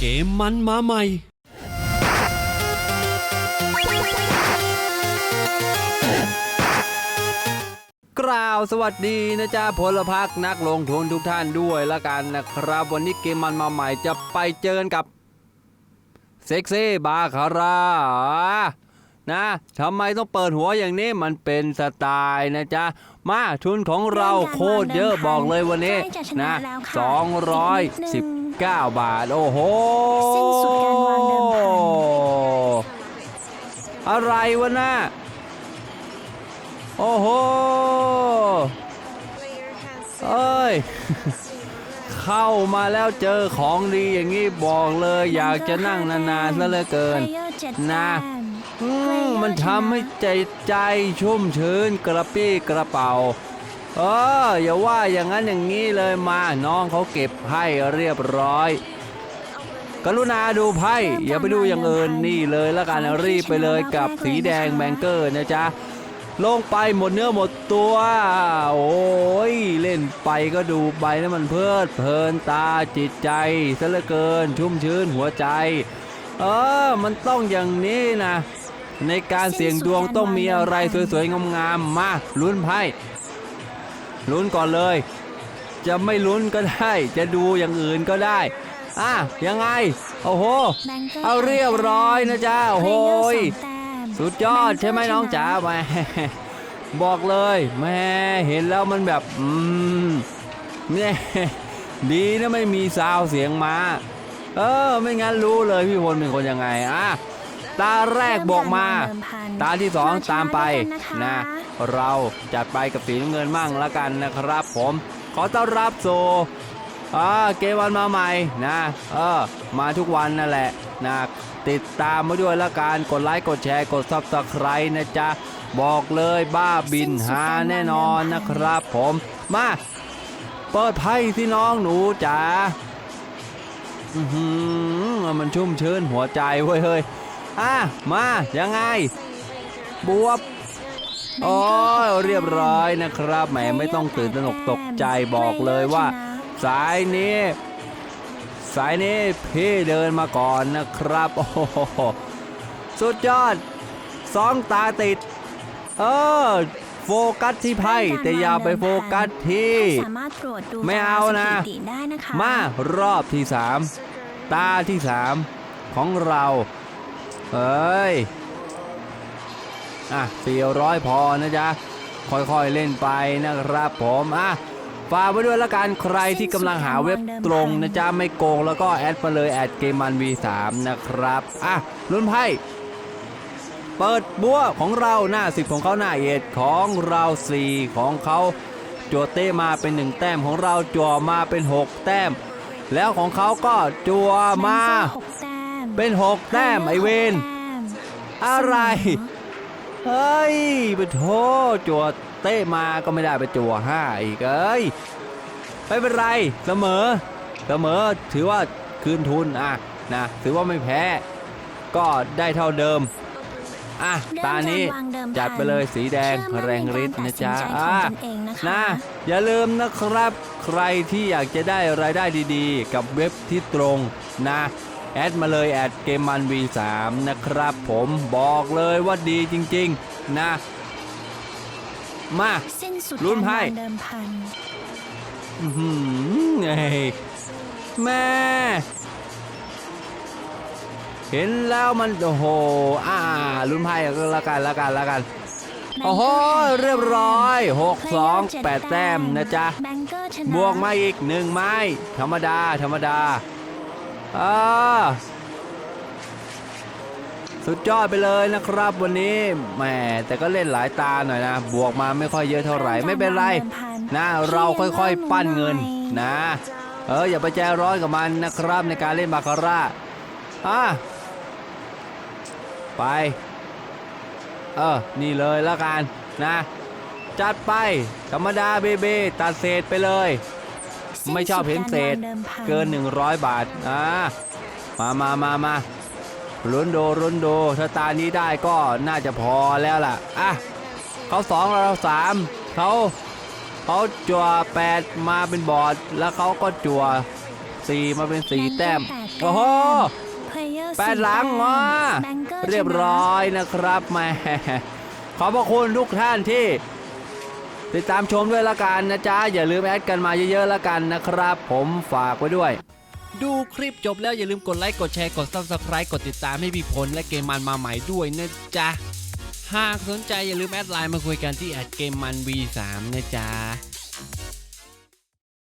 เกมมันมาใหม่ กล่าวสวัสดีนะจ๊ะพลพักนักลงทุนทุกท่านด้วยละกันนะครับ วันนี้เกมมันมาใหม่จะไปเจอกับ เซ็กซี่บาคาร่านะทำไมต้องเปิดหัวอย่างนี้มันเป็นสไตล์นะจ๊ะ มาทุนของเราโคตรเยอะบอกเลยวันนี้นะ219 9 บาท โอ้โหสิ้นสุดการวางเดิมพันอะไรวะน่ะโอ้โหเอ้ย เข้ามาแล้วเจอของดีอย่างนี้บอกเลยอยากจะนั่งนานๆซะเหลือเกิน นะอืมมันทำให้ใจใจชุ่มชื้นกระปี้กระเป๋า เอออย่าว่าอย่างนั้นอย่างนี้เลยมาน้องเขาเก็บให้เรียบร้อย กรุณาดูไพ่อย่าไปดูอย่างอื่นนี่เลยละกันรีบไปเลยกับสีแดงแบงเกอร์นะจ๊ะลงไปหมดเนื้อหมดตัว โอ้ยเล่นไปก็ดูไปแล้วมันเพลิดเพลินตาจิตใจซะเหลือเกินชุ่มชื้นหัวใจ เออ มันต้องอย่างนี้นะ ในการเสี่ยงดวงต้องมีอะไรสวยๆงามๆมาลุ้นไพ่ ลุ้นก่อนเลย จะไม่ลุ้นก็ได้ จะดูอย่างอื่นก็ได้ อะยังไง โอ้โห เอาเรียบร้อยนะจ๊ะโอ้โหยสุดยอดใช่ไหมน้องจ๋าแหม่บอกเลยแม่เห็นแล้วมันแบบอืมเนี่ยดีนะไม่มีซาวเสียงมา เออ ไม่งั้นรู้เลยพี่พลเป็นคนยังไงอะ ตาแรกบอกมา ตาที่สองตามไปนะ เราจัดไปกับสีน้ำเงินมั่งละกันนะครับ ผม ขอต้อนรับโซอ่าเกมวันมาใหม่นะเออมาทุกวันนั่นแหละนะติดตามมาด้วยละกันกดไลค์กดแชร์กดซับสไครต์นะจ๊ะ บอกเลยบ้าบินหาแน่นอนนะครับ ผมมาเปิดไพ่ที่น้องหนูจ๋าอือหือมันชุ่มชื้นหัวใจเว้ยเฮ้ย อะมายังไง บวบโอ้ยเรียบร้อยนะครับแหมไม่ต้องตื่นตระหนกตกใจบอกเลยว่า สายนี้ สายนี้พี่เดินมาก่อนนะครับ โอ้โหสุดยอดสองตาติด เออโฟกัสที่ไพ่แต่อย่าไปโฟกัสที่สามารถตรวจดูไม่เอานะสถิติได้นะคะมารอบที่สามตาที่สามของเรา เอ้ย อะ400พอนะจ๊ะ ค่อยๆเล่นไปนะครับผมอะฝากไว้ด้วยละกันใครที่กำลังหาเว็บตรงนะจ๊ะ ไม่โกงแล้วก็แอดมาเลยแอดเกมมัน V3 นะครับ อะลุ้นไพ่เปิดบัวของเราหน้า10ของเขาหน้าเอ็ดของเรา4ของเขาจัวเต้มาเป็น1แต้มของเราจัวมาเป็น6แต้ม แล้วของเขาก็จัวมา เป็น6แต้มไอเวนอะไร เฮ้ยไปโทษจัวเต้มาก็ไม่ได้ไปจัวห้าอีกเอ้ยไม่เป็นไรเสมอเสมอถือว่าคืนทุนอะนะถือว่าไม่แพ้ ก็ได้เท่าเดิมอะตานี้จัดไปเลยสีแดงแรงฤทธิ์นะจ๊ะเชื่ออะมั่นในการตัดสินใจของตนเองนะคะนะอย่าลืมนะครับ ใครที่อยากจะได้รายได้ดีๆ กับเว็บที่ตรงนะ แอดมาเลยแอดเกมมัน V3 นะครับผมบอกเลยว่าดีจริง ๆ นะ มาสิ้นสุดลุ้นไพ่การวางเดิมพันอื้อหือไงแม่ เห็นแล้วมัน โอ้โห อ่าลุ้นไพ่ก็แล้วกันแล้วกันแล้วกัน โอ้โห เรียบร้อย6 2 8แต้มนะจ๊ะแบงเกอร์ชนะบวกมาอีกหนึ่งไม้ ธรรมดา ธรรมดา อ่าสุดยอดไปเลยนะครับ วันนี้แหมแต่ก็เล่นหลายตาหน่อยนะ บวกมาไม่ค่อยเยอะเท่าไหร่ไม่เป็นไร นะเราค่อยๆปั้นเงินนะ เอออย่าไปใจร้อนกับมันนะครับในการเล่นบาคาร่าอะไป เออ นี่เลยแล้วกันนะ จัดไปธรรมดาเบเบตัดเศษไปเลย ไม่ชอบเห็นเศษ เกิน 100 บาทอ่ามามามามารุนโดรุนโดถ้าตานี้ได้ก็น่าจะพอแล้วล่ะอะเขาสองเราสามเขาเขาจั่วแปดมาเป็นบอร์ดแล้วเขาก็จั่วสี่มาเป็นสี่แต้มแบงเกอร์แปดโอ้โหเพลเยอร์แปดสี่หลังแต้มอะแบงเกอร์เรียบชนะร้อยนะครับแหม่ขอบพระคุณทุกท่านที่ ติดตามชมด้วยละกันนะจ๊ะ อย่าลืมแอดกันมาเยอะๆละกันนะครับ ผมฝากไว้ด้วย ดูคลิปจบแล้วอย่าลืมกดไลค์กดแชร์กด Subscribe กดติดตามให้พี่พลและเกมมันมาใหม่ด้วยนะจ๊ะ หากสนใจอย่าลืมแอดไลน์มาคุยกันที่แอดเกมมัน V3 นะจ๊ะ